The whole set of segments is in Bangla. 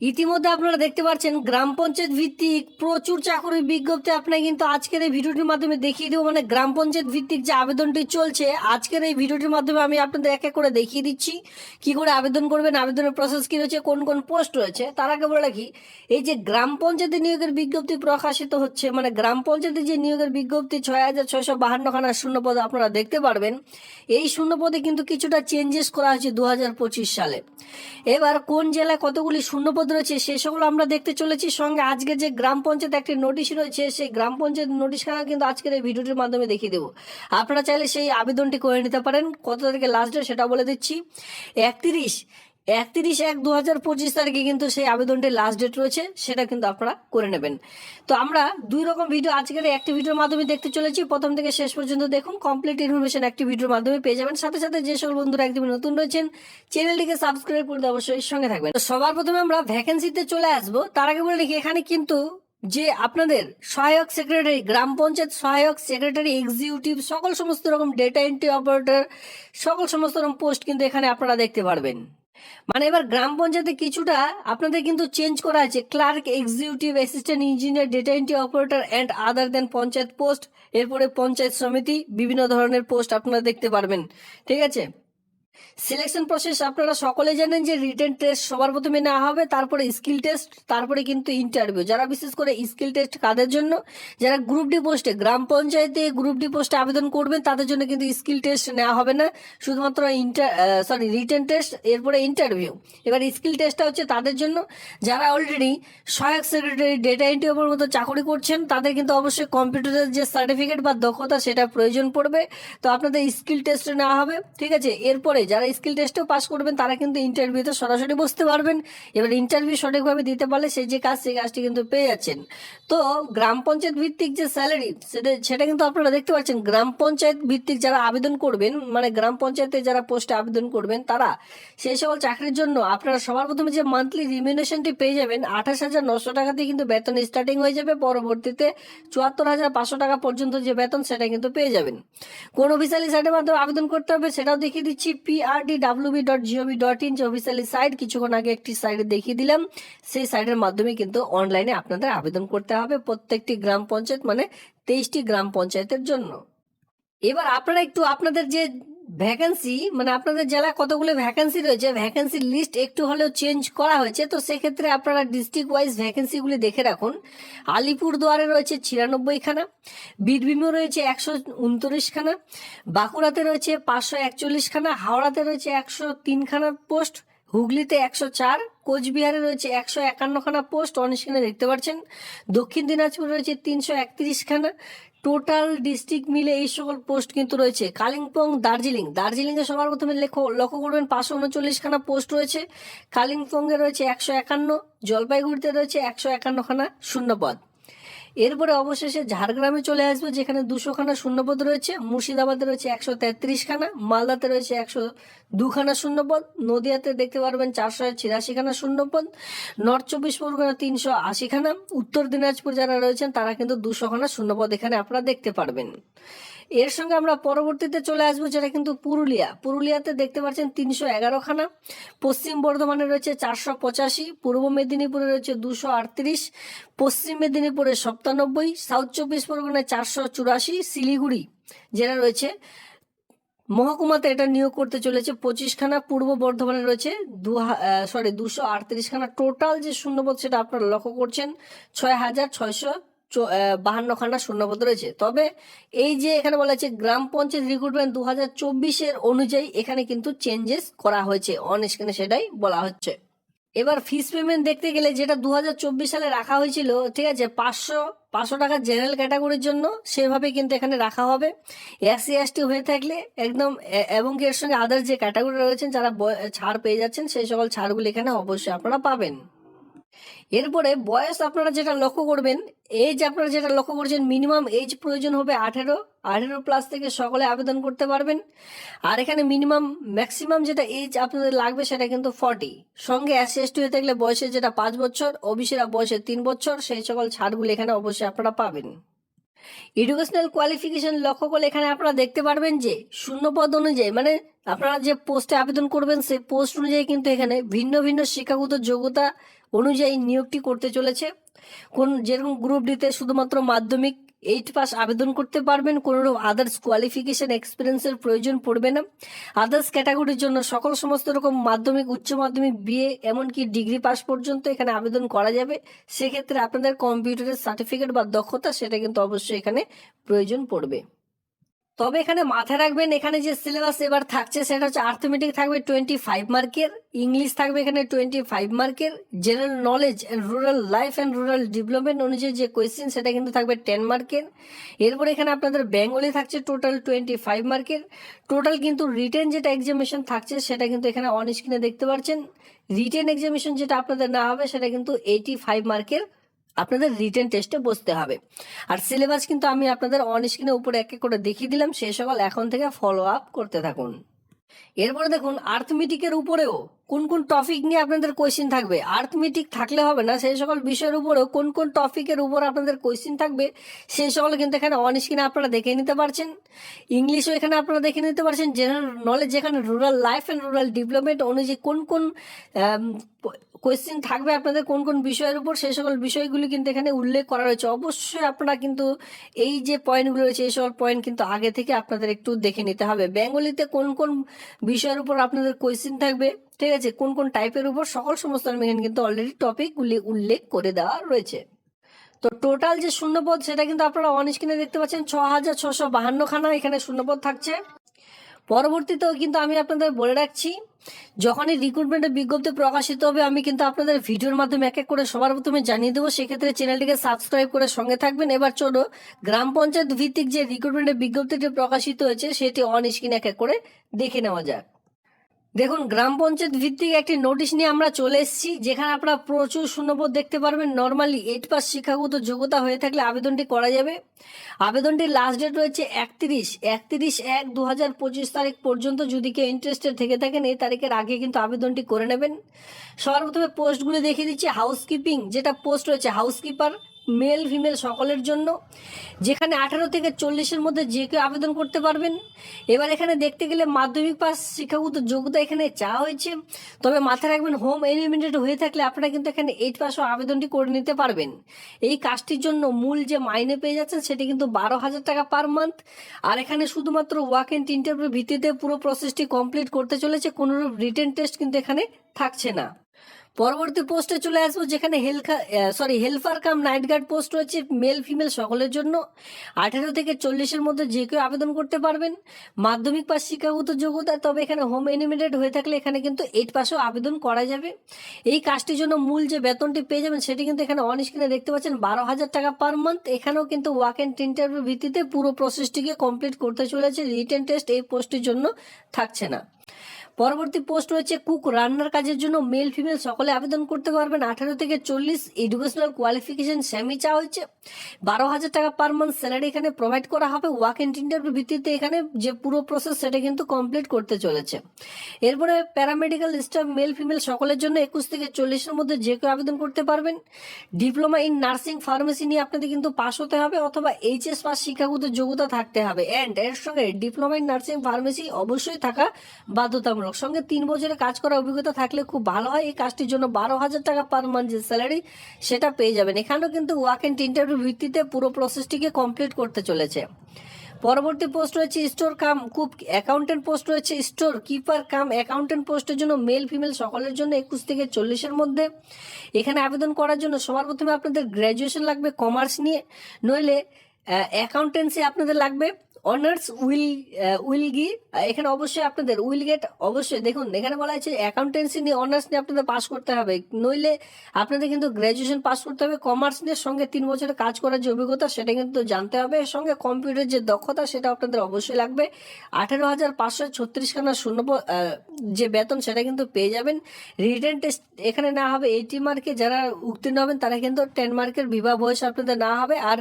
ইতিমধ্যে আপনারা দেখতে পাচ্ছেন গ্রাম পঞ্চায়েত ভিত্তিক প্রচুর চাকরির বিজ্ঞপ্তি। আপনাকে কিন্তু আজকের এই ভিডিওটির মাধ্যমে দেখিয়ে দেবো মানে গ্রাম পঞ্চায়েত ভিত্তিক যে আবেদনটি চলছে, আজকের এই ভিডিওটির মাধ্যমে আমি আপনাদের এক এক করে দেখিয়ে দিচ্ছি। কি করে আবেদন করবেন, আবেদনের প্রসেস কী রয়েছে, কোন কোন পোস্ট রয়েছে, তার আগে বলে রাখি, এই যে গ্রাম পঞ্চায়েতে নিয়োগের বিজ্ঞপ্তি প্রকাশিত হচ্ছে মানে গ্রাম পঞ্চায়েতে যে নিয়োগের বিজ্ঞপ্তি ছয় হাজার ছয়শো বাহান্ন খানা শূন্য পদ আপনারা দেখতে পারবেন, এই শূন্য পদে কিন্তু কিছুটা চেঞ্জেস করা হয়েছে দু হাজার পঁচিশ সালে। এবার কোন জেলায় কতগুলি শূন্যপদ রয়েছে, সে সকল আমরা দেখতে চলেছি। সঙ্গে আজকে যে গ্রাম পঞ্চায়েত একটি নোটিশ রয়েছে, সেই গ্রাম পঞ্চায়েত নোটিশখানা কিন্তু আজকের এই ভিডিওটির মাধ্যমে দেখিয়ে দেবো। আপনারা চাইলে সেই আবেদনটি করে নিতে পারেন। কত তারিখে লাস্ট ডেট সেটা বলে দিচ্ছি। একত্রিশ একত্রিশ এক দু হাজার পঁচিশ তারিখে কিন্তু সেই আবেদনটির লাস্ট ডেট রয়েছে, সেটা কিন্তু আপনারা করে নেবেন। তো আমরা দুই রকম ভিডিও আজকের একটি ভিডিওর মাধ্যমে দেখতে চলেছি। প্রথম থেকে শেষ পর্যন্ত দেখুন কমপ্লিট ইনফরমেশন একটি ভিডিওর মাধ্যমে পেয়ে যাবেন। সাথে সাথে যে সকল বন্ধুরা একদম নতুন রয়েছেন চ্যানেলটিকে সাবস্ক্রাইব করতে অবশ্যই সঙ্গে থাকবেন। তো সবার প্রথমে আমরা ভ্যাকেন্সিতে চলে আসব। তার আগে বলে রাখি, এখানে কিন্তু যে আপনাদের সহায়ক সেক্রেটারি গ্রাম পঞ্চায়েত সহায়ক সেক্রেটারি এক্সিকিউটিভ সকল সমস্ত রকম ডেটা এন্ট্রি অপারেটর সকল সমস্ত রকম পোস্ট কিন্তু এখানে আপনারা দেখতে পারবেন। মানে এবার গ্রাম পঞ্চায়েতে কিছুটা আপনাদের কিন্তু চেঞ্জ করা আছে। Clerk executive assistant engineer data entry operator and other then panchayat post এরপরে পঞ্চায়েত সমিতি বিভিন্ন ধরনের পোস্ট আপনারা দেখতে পারবেন। ঠিক আছে? সিলেকশন প্রসেস আপনারা সকলে জানেন যে রিটেন টেস্ট সবার প্রথমে নেওয়া হবে, তারপরে স্কিল টেস্ট তারপরে কিন্তু ইন্টারভিউ যারা বিশেষ করে স্কিল টেস্ট কাদের জন্য, যারা গ্রুপ ডি পোস্টে গ্রাম পঞ্চায়েতে গ্রুপ ডি পোস্টে আবেদন করবেন, তাদের জন্য কিন্তু স্কিল টেস্ট নেওয়া হবে না। শুধুমাত্র ইন্টার সরি রিটেন টেস্ট এরপরে ইন্টারভিউ এবার স্কিল টেস্টটা হচ্ছে তাদের জন্য। যারা অলরেডি সহায়ক সেক্রেটারি ডেটা এন্ট্রি ওপর মতো চাকরি করছেন, তাদের কিন্তু অবশ্যই কম্পিউটারের যে সার্টিফিকেট বা দক্ষতা, সেটা প্রয়োজন পড়বে। তো আপনাদের স্কিল টেস্ট নেওয়া হবে, ঠিক আছে? এরপরে যারা স্কিল টেস্টেও পাস করবেন, তারা কিন্তু ইন্টারভিউতে সরাসরি বসতে পারবেন। এবার ইন্টারভিউ সঠিকভাবে দিতে পারলে সেই যে কাজ, সেই কাজটি কিন্তু পেয়ে যাচ্ছেন। তো গ্রাম পঞ্চায়েত ভিত্তিক যে স্যালারি সেটা সেটা কিন্তু আপনারা দেখতে পাচ্ছেন। গ্রাম পঞ্চায়েত ভিত্তিক যারা আবেদন করবেন মানে গ্রাম পঞ্চায়েতে যারা পোস্টে আবেদন করবেন, তারা সেই সকল চাকরির জন্য আপনারা সবার প্রথমে যে মান্থলি রিমিউনেশনটি পেয়ে যাবেন, আঠাশ হাজার নশো টাকা দিয়ে কিন্তু বেতন স্টার্টিং হয়ে যাবে। পরবর্তীতে চুয়াত্তর হাজার পাঁচশো টাকা পর্যন্ত যে বেতন, সেটা কিন্তু পেয়ে যাবেন। কোন অফিসিয়ালি সাইটের মাধ্যমে আবেদন করতে হবে, সেটাও দেখিয়ে দিচ্ছি। P R D W B dot G O V dot in officially site কিছুক্ষণ আগে একটি সাইটে দেখিয়ে দিলাম। সেই সাইটের মাধ্যমে কিন্তু অনলাইনে আপনাদের আবেদন করতে হবে প্রত্যেকটি গ্রাম পঞ্চায়েত মানে তেইশটি গ্রাম পঞ্চায়েতের জন্য। এবার আপনারা একটু আপনাদের যে ভ্যাকেন্সি মানে আপনাদের জেলায় কতগুলো ভ্যাকেন্সি রয়েছে ভ্যাকেন্সির লিস্ট একটু হলেও চেঞ্জ করা হয়েছে, তো সেক্ষেত্রে আপনারা ডিস্ট্রিক্ট ওয়াইজ ভ্যাকেন্সিগুলি দেখে রাখুন। আলিপুরদুয়ারে রয়েছে ছিয়ানব্বই খানা বীরভূমে রয়েছে একশো উনত্রিশ খানা বাঁকুড়াতে রয়েছে পাঁচশো একচল্লিশ খানা হাওড়াতে রয়েছে একশো তিন খানা পোস্ট হুগলিতে একশো চার, কোচবিহারে রয়েছে একশো একান্ন খানা পোস্ট অনস্ক্রিনে দেখতে পাচ্ছেন। দক্ষিণ দিনাজপুরে রয়েছে তিনশো একত্রিশ খানা টোটাল ডিস্ট্রিক্ট মিলে এই সকল পোস্ট কিন্তু রয়েছে। কালিম্পং, দার্জিলিং। দার্জিলিংয়ে সবার প্রথমে লেখো, লক্ষ্য করবেন পাঁচশো উনচল্লিশখানা পোস্ট রয়েছে। কালিম্পংয়ে রয়েছে একশো একান্ন, জলপাইগুড়িতে রয়েছে একশো একান্নখানা শূন্যপদ। এরপরে অবশেষে ঝাড়গ্রামে চলে আসবে, যেখানে দুশো খানা শূন্যপদ রয়েছে। মুর্শিদাবাদে রয়েছে একশো তেত্রিশ খানা মালদাতে রয়েছে একশো দুখানা শূন্যপদ, নদিয়াতে দেখতে পারবেন চারশো ছিয়াশি খানা শূন্যপদ, নর্থ চব্বিশ পরগনা তিনশো আশি খানা উত্তর দিনাজপুর যারা রয়েছেন তারা কিন্তু দুশো খানা শূন্যপদ এখানে আপনারা দেখতে পারবেন। এর সঙ্গে আমরা পরবর্তীতে চলে আসব, যেটা কিন্তু পুরুলিয়া। পুরুলিয়াতে দেখতে পাচ্ছেন তিনশো এগারো খানা পশ্চিম বর্ধমানে রয়েছে চারশো পঁচাশি, পূর্ব মেদিনীপুরে রয়েছে দুশো আটত্রিশ, পশ্চিম মেদিনীপুরে সপ্তানব্বই, সাউথ চব্বিশ পরগনায় চারশো চুরাশি, শিলিগুড়ি যেটা রয়েছে মহকুমাতে এটা নিয়োগ করতে চলেছে পঁচিশ খানা পূর্ব বর্ধমানে রয়েছে দু সরি দুশো আটত্রিশ খানা টোটাল যে শূন্যপদ সেটা আপনারা লক্ষ্য করছেন, ছয় হাজার ছয়শো বাহান্ন খানা শূন্যপদ রয়েছে। তবে এই যে এখানে বলা আছে গ্রাম পঞ্চায়েত রিক্রুটমেন্ট দু হাজার চব্বিশের অনুযায়ী এখানে কিন্তু চেঞ্জেস করা হয়েছে। অন স্ক্রিনে সেটাই বলা হচ্ছে। এবার ফিস পেমেন্ট দেখতে গেলে যেটা দু হাজার চব্বিশ সালে রাখা হয়েছিল, ঠিক আছে, পাঁচশো পাঁচশো টাকা জেনারেল ক্যাটাগরির জন্য সেভাবে কিন্তু এখানে রাখা হবে। এসসি এসটি হয়ে থাকলে একদম এবং এর সঙ্গে আদার যে ক্যাটাগরি রয়েছেন, যারা ছাড় পেয়ে যাচ্ছেন, সেই সকল ছাড়গুলি এখানে অবশ্যই আপনারা পাবেন। এরপরে বয়স আপনারা যেটা লক্ষ্য করবেন এজ আপনারা যেটা লক্ষ্য করছেন মিনিমাম এজ প্রয়োজন হবে আঠেরো আঠেরো প্লাস থেকে সকলে আবেদন করতে পারবেন। আর এখানে মিনিমাম ম্যাক্সিমাম যেটা এজ আপনাদের লাগবে সেটা কিন্তু ফর্টি সঙ্গে এসসি এস হয়ে থাকলে বয়সে যেটা পাঁচ বছর ওবিসিরা বয়সে তিন বছর, সেই সকল ছাড়গুলি এখানে অবশ্যই আপনারা পাবেন। এডুকেশনাল কোয়ালিফিকেশন লক্ষ্য করলে এখানে আপনারা দেখতে পারবেন যে শূন্য পদ অনুযায়ী মানে আপনারা যে পোস্টে আবেদন করবেন সেই পোস্ট অনুযায়ী কিন্তু এখানে ভিন্ন ভিন্ন শিক্ষাগত যোগ্যতা অনুযায়ী নিয়োগটি করতে চলেছে। কোন যেরকম গ্রুপ ডিতে শুধুমাত্র মাধ্যমিক এইট পাস আবেদন করতে পারবেন, কোনোরকম আদার্স কোয়ালিফিকেশন এক্সপিরিয়েন্সের প্রয়োজন পড়বে না। আদার্স ক্যাটাগরির জন্য সকল সমস্ত রকম মাধ্যমিক, উচ্চ মাধ্যমিক বিএ এমনকি ডিগ্রি পাস পর্যন্ত এখানে আবেদন করা যাবে। সেক্ষেত্রে আপনাদের কম্পিউটারের সার্টিফিকেট বা দক্ষতা, সেটা কিন্তু অবশ্যই এখানে প্রয়োজন পড়বে। তবে এখানে মাথায় রাখবেন, এখানে যে সিলেবাস এবার থাকছে সেটা হচ্ছে আর্থমেটিক থাকবে টোয়েন্টি ফাইভ মার্কের ইংলিশ থাকবে এখানে টোয়েন্টি ফাইভ মার্কের general knowledge and rural life and rural development অনুযায়ী যে কোয়েশ্চেন সেটা কিন্তু থাকবে টেন মার্কের এরপর এখানে আপনাদের বেঙ্গলি থাকছে টোটাল টোয়েন্টি ফাইভ মার্কের টোটাল কিন্তু রিটেন যেটা এক্সামিনেশন থাকছে সেটা কিন্তু এখানে অন স্ক্রিনে দেখতে পাচ্ছেন রিটেন এক্সামিনেশন যেটা আপনাদের না হবে সেটা কিন্তু এইটি ফাইভ মার্কের আপনাদের রিটেন টেস্টে বসতে হবে। আর সিলেবাস কিন্তু আমি আপনাদের অন স্ক্রিনে উপরে এক এক করে দেখিয়ে দিলাম। সে সকল এখন থেকে ফলো আপ করতে থাকুন। এরপরে দেখুন আর্থমেটিকের উপরেও কোন কোন টপিক নিয়ে আপনাদের কোয়েশ্চেন থাকবে? আর্থমেটিক থাকলে হবে না, সেই সকল বিষয়ের উপরেও কোন কোন টপিকের উপর আপনাদের কোয়েশ্চেন থাকবে, সেই সকল কিন্তু এখানে অন আপনারা দেখে নিতে পারছেন। ইংলিশও এখানে আপনারা দেখে নিতে পারছেন। জেনারেল নলেজ যেখানে rural life and rural development অনুযায়ী কোন কোন কোয়েশ্চেন থাকবে আপনাদের, কোন কোন বিষয়ের উপর, সেই সকল বিষয়গুলি কিন্তু এখানে উল্লেখ করা রয়েছে। অবশ্যই আপনারা কিন্তু এই যে পয়েন্টগুলো রয়েছে, এই সকল পয়েন্ট কিন্তু আগে থেকে আপনাদের একটু দেখে নিতে হবে। বেঙ্গলিতে কোন কোন বিষয়ের উপর আপনাদের কোয়েশ্চেন থাকবে? ঠিক আছে, কোন কোন টাইপের উপর সকল সমস্ত এখানে কিন্তু অলরেডি টপিকগুলি উল্লেখ করে দেওয়া রয়েছে। তো টোটাল যে শূন্যপদ, সেটা কিন্তু আপনারা অন স্ক্রিনে দেখতে পাচ্ছেন ছ হাজার ছশো বাহান্ন খানা এখানে শূন্যপদ থাকছে। পরবর্তীতেও কিন্তু আমি আপনাদের বলে রাখছি, যখনই রিক্রুটমেন্টের বিজ্ঞপ্তি প্রকাশিত হবে, আমি কিন্তু আপনাদের ভিডিওর মাধ্যমে এক এক করে সবার প্রথমে জানিয়ে দেবো। সেক্ষেত্রে চ্যানেলটিকে সাবস্ক্রাইব করে সঙ্গে থাকবেন। এবার চলো, গ্রাম পঞ্চায়েত ভিত্তিক যে রিক্রুটমেন্টের বিজ্ঞপ্তিটি প্রকাশিত হয়েছে, সেটি অন স্ক্রিন এক এক করে দেখে নেওয়া যাক। দেখুন, গ্রাম পঞ্চায়েত ভিত্তিক একটি নোটিশ নিয়ে আমরা চলে এসেছি, যেখানে আপনারা প্রচুর শূন্যপদ দেখতে পারবেন। নর্মালি এইট পাস শিক্ষাগত যোগ্যতা হয়ে থাকলে আবেদনটি করা যাবে। আবেদনটির লাস্ট ডেট রয়েছে একত্রিশ। একত্রিশ এক দু হাজার পঁচিশ তারিখ পর্যন্ত যদি কেউ ইন্টারেস্টেড থেকে থাকেন, এই তারিখের আগে কিন্তু আবেদনটি করে নেবেন। সর্বপ্রথমে প্রথমে পোস্টগুলি দেখিয়ে দিচ্ছি। হাউসকিপিং যেটা পোস্ট রয়েছে হাউসকিপার মেল ফিমেল সকলের জন্য। যেখানে আঠারো থেকে চল্লিশের মধ্যে যে কেউ আবেদন করতে পারবেন। এবার এখানে দেখতে গেলে মাধ্যমিক পাস শিক্ষাগত যোগ্যতা এখানে চাওয়া হয়েছে। তবে মাথায় রাখবেন হোম এলিমেন্টেড হয়ে থাকলে আপনারা কিন্তু এখানে এইট পাসও আবেদনটি করে নিতে পারবেন। এই কাজটির জন্য মূল যে মাইনে পেয়ে যাচ্ছেন, সেটি কিন্তু বারো হাজার টাকা পার মান্থ আর এখানে শুধুমাত্র ওয়াক ইন্টারভিউ ভিত্তিতে পুরো প্রসেসটি কমপ্লিট করতে চলেছে। কোনোরূপ রিটেন টেস্ট কিন্তু এখানে থাকছে না। পরবর্তী পোস্টে চলে আসব, যেখানে হেলখা sorry helper cum night guard post রয়েছে মেল ফিমেল সকলের জন্য। আঠেরো থেকে চল্লিশের মধ্যে যে কেউ আবেদন করতে পারবেন। মাধ্যমিক পাস শিক্ষাগত যোগ্যতা, তবে এখানে হোম এনিমেটেড হয়ে থাকলে এখানে কিন্তু এইট পাসেও আবেদন করা যাবে। এই কাজটির জন্য মূল যে বেতনটি পেয়ে যাবেন, সেটি কিন্তু এখানে অন স্ক্রিনে দেখতে পাচ্ছেন, বারো হাজার টাকা পার মান্থ এখানেও কিন্তু ওয়াক অ্যান্ড ইন্টারভিউ ভিত্তিতে পুরো প্রসেসটিকে কমপ্লিট করতে চলেছে। রিটেন টেস্ট এই পোস্টের জন্য থাকছে না। পরবর্তী পোস্ট রয়েছে কুক রান্নার কাজের জন্য মেল ফিমেল সকলে আবেদন করতে পারবেন। আঠারো থেকে চল্লিশ এডুকেশনাল কোয়ালিফিকেশন সেমি চাওয়া হচ্ছে বারো হাজার টাকা পার মান্থ স্যালারি এখানে প্রোভাইড করা হবে। ওয়াক এন্ড ইন্টারভিউ ভিত্তিতে এখানে যে পুরো প্রসেস সেটা কিন্তু কমপ্লিট করতে চলেছে। এরপরে প্যারামেডিক্যাল স্টাফ মেল ফিমেল সকলের জন্য একুশ থেকে চল্লিশের মধ্যে যে কেউ আবেদন করতে পারবেন। ডিপ্লোমা ইন নার্সিং ফার্মেসি নিয়ে আপনাদের কিন্তু পাস হতে হবে অথবা এইচএস পাস শিক্ষাগত যোগ্যতা থাকতে হবে। অ্যান্ড এর সঙ্গে ডিপ্লোমা ইন নার্সিং ফার্মেসি অবশ্যই থাকা বাধ্যতামূলক। সঙ্গে তিন বছরে কাজ করার অভিজ্ঞতা থাকলে খুব ভালো হয়। এই কাজটির জন্য বারো হাজার টাকা পার মান্থ যে স্যালারি সেটা পেয়ে যাবেন। এখানেও কিন্তু ওয়াক এন্ড ইন্টারভিউ ভিত্তিতে পুরো প্রসেসটিকে কমপ্লিট করতে চলেছে। পরবর্তী পোস্ট রয়েছে store cum cook accountant post রয়েছে স্টোর কিপার কাম অ্যাকাউন্টেন্ট পোস্টের জন্য মেল ফিমেল সকলের জন্য একুশ থেকে চল্লিশের মধ্যে। এখানে আবেদন করার জন্য সবার প্রথমে আপনাদের গ্র্যাজুয়েশন লাগবে কমার্স নিয়ে। নইলে অ্যাকাউন্টেন্সি আপনাদের লাগবে। অনার্স উইল উইল গি এখানে অবশ্যই আপনাদের উইল গেট, অবশ্যই দেখুন, এখানে বলা হয়েছে অ্যাকাউন্টেন্সি নিয়ে অনার্স নিয়ে আপনাদের পাস করতে হবে। নইলে আপনাদের কিন্তু গ্র্যাজুয়েশন পাস করতে হবে। কমার্স নিয়ে সঙ্গে তিন বছরের কাজ করার যে অভিজ্ঞতা, সেটা কিন্তু জানতে হবে। এর সঙ্গে কম্পিউটার যে দক্ষতা, সেটা আপনাদের অবশ্যই লাগবে। আঠেরো হাজার পাঁচশো ছত্রিশ ছত্রিশখানা শূন্য যে বেতন, সেটা কিন্তু পেয়ে যাবেন। রিটেন টেস্ট এখানে না হবে। এইটি মার্কে যারা উত্তীর্ণ হবেন, তারা কিন্তু টেন মার্কের বিবাহ বয়স আপনাদের না হবে। আর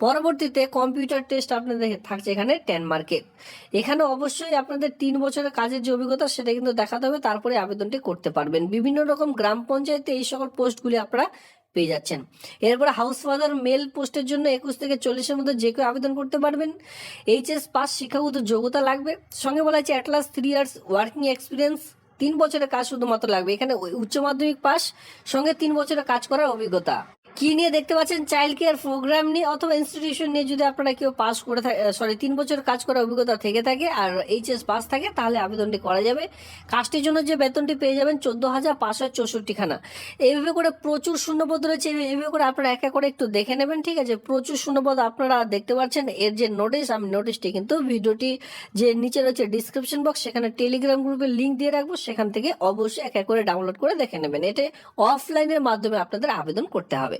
পরবর্তীতে কম্পিউটার টেস্ট আপনাদের থাকছে এখানে টেন মার্কের এখানে অবশ্যই আপনাদের তিন বছরের কাজের যে অভিজ্ঞতা, সেটা কিন্তু দেখাতে হবে, তারপরে আবেদনটি করতে পারবেন। বিভিন্ন রকম গ্রাম পঞ্চায়েতে এই সকল পোস্টগুলি আপনারা পেয়ে যাচ্ছেন। এরপরে হাউস ফাদার মেল পোস্টের জন্য একুশ থেকে চল্লিশের মধ্যে যে কেউ আবেদন করতে পারবেন। এইচএস পাস শিক্ষাগত যোগ্যতা লাগবে। সঙ্গে বলা হচ্ছে at least three years working experience তিন বছরের কাজ শুধুমাত্র লাগবে। এখানে উচ্চ মাধ্যমিক পাস, সঙ্গে তিন বছরের কাজ করার অভিজ্ঞতা। কি নিয়ে দেখতে পাচ্ছেন? চাইল্ড কেয়ার প্রোগ্রাম নিয়ে অথবা ইনস্টিটিউশন নিয়ে যদি আপনারা কেউ পাস করে থাকে সরি তিন বছর কাজ করার অভিজ্ঞতা থেকে থাকে আর এইচএস পাস থাকে, তাহলে আবেদনটি করা যাবে। কাজটির জন্য যে বেতনটি পেয়ে যাবেন চোদ্দ হাজার পাঁচশো চৌষট্টি খানা। এইভাবে করে প্রচুর শূন্যপদ রয়েছে। এইভাবে করে আপনারা এক করে একটু দেখে নেবেন, ঠিক আছে? প্রচুর শূন্যপদ আপনারা দেখতে পাচ্ছেন। এর যে নোটিশ আমি নোটিশটি কিন্তু ভিডিওটি যে নিচে রয়েছে ডিসক্রিপশন বক্স সেখানে টেলিগ্রাম গ্রুপের লিঙ্ক দিয়ে রাখব। সেখান থেকে অবশ্যই এক এক করে ডাউনলোড করে দেখে নেবেন। এটা অফলাইনের মাধ্যমে আপনাদের আবেদন করতে হবে।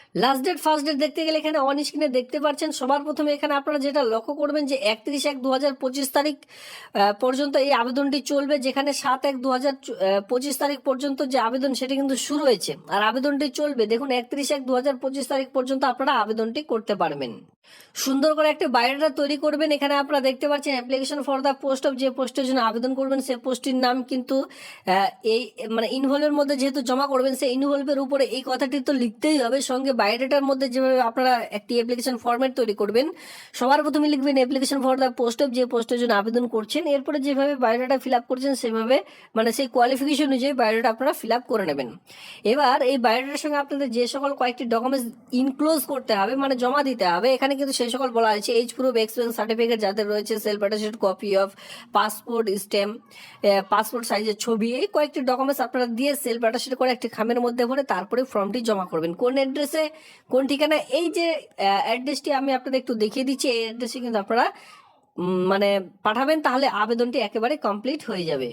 লাস্ট ডেট ফার্স্ট ডেট দেখতে গেলে এখানে অন স্ক্রিনে দেখতে পাচ্ছেন, সবার প্রথমে এখানে আপনারা যেটা লক্ষ্য করবেন যে একত্রিশ এক দু তারিখ পর্যন্ত এই আবেদনটি চলবে, যেখানে সাত এক দু তারিখ পর্যন্ত যে আবেদন সেটি কিন্তু শুরু হয়েছে। আর আবেদনটি চলবে, দেখুন, একত্রিশ এক দু তারিখ পর্যন্ত আপনারা আবেদনটি করতে পারবেন। সুন্দর করে একটা বায়োডাটা তৈরি করবেন, এখানে আপনারা দেখতে পাচ্ছেন application for the post of যে পোস্টের জন্য আবেদন করবেন সেই পোস্টটির নাম কিন্তু এই মানে ইনভলভের মধ্যে যেহেতু জমা করবেন, সেই ইনভলভের উপরে এই কথাটি তো লিখতেই হবে, সঙ্গে বায়োডাটার মধ্যে যেভাবে আপনারা একটি অ্যাপ্লিকেশন ফরম্যাট তৈরি করবেন, সবার প্রথমে লিখবেন application for the post of যে পোস্টের জন্য আবেদন করছেন, এরপরে যেভাবে বায়োডাটা ফিল আপ করছেন সেভাবে মানে সেই কোয়ালিফিকেশন অনুযায়ী বায়োডাটা আপনারা ফিল আপ করে নেবেন। এবার এই বায়োডাটার সঙ্গে আপনাদের যে সকল কয়েকটি ডকুমেন্টস ইনক্লোজ করতে হবে মানে জমা দিতে হবে, এখানে কিন্তু সেই সকল বলা হয়েছে এইচ প্রুফ এক্সপিরিয়েন্স সার্টিফিকেট যাদের রয়েছে self attested copy of passport stamp passport সাইজের ছবি, এই কয়েকটি ডকুমেন্টস আপনারা দিয়ে সেলফ অ্যাটাস্টেড করে একটি খামের মধ্যে ভরে তারপরে ফর্মটি জমা করবেন। কোন অ্যাড্রেসে কোন ঠিকানা? এই যে অ্যাড্রেসটি আমি আপনাদের একটু দেখিয়ে দিচ্ছি, এই অ্যাড্রেসে কিন্তু আপনারা মানে পাঠাবেন, তাহলে আবেদনটি একেবারে কমপ্লিট হয়ে যাবে।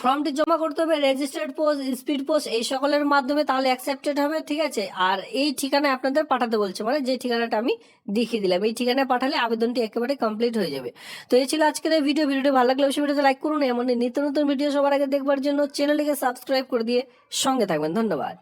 ফর্মটি জমা করতে হবে রেজিস্টার্ড পোস্ট স্পিড পোস্ট এই সকলের মাধ্যমে তাহলে অ্যাকসেপ্টেড হবে, ঠিক আছে? আর এই ঠিকানায় আপনাদের পাঠাতে বলছে মানে যে ঠিকানাটা আমি দেখিয়ে দিলাম, এই ঠিকানায় পাঠালে আবেদনটি একেবারে কমপ্লিট হয়ে যাবে। তো এই ছিল আজকের এই ভিডিও ভিডিওটি ভালো লাগলে অবশ্যই ভিডিওতে লাইক করুন এমন নিত্য নতুন ভিডিও সবার আগে দেখবার জন্য চ্যানেলটিকে সাবস্ক্রাইব করে দিয়ে সঙ্গে থাকবেন, ধন্যবাদ।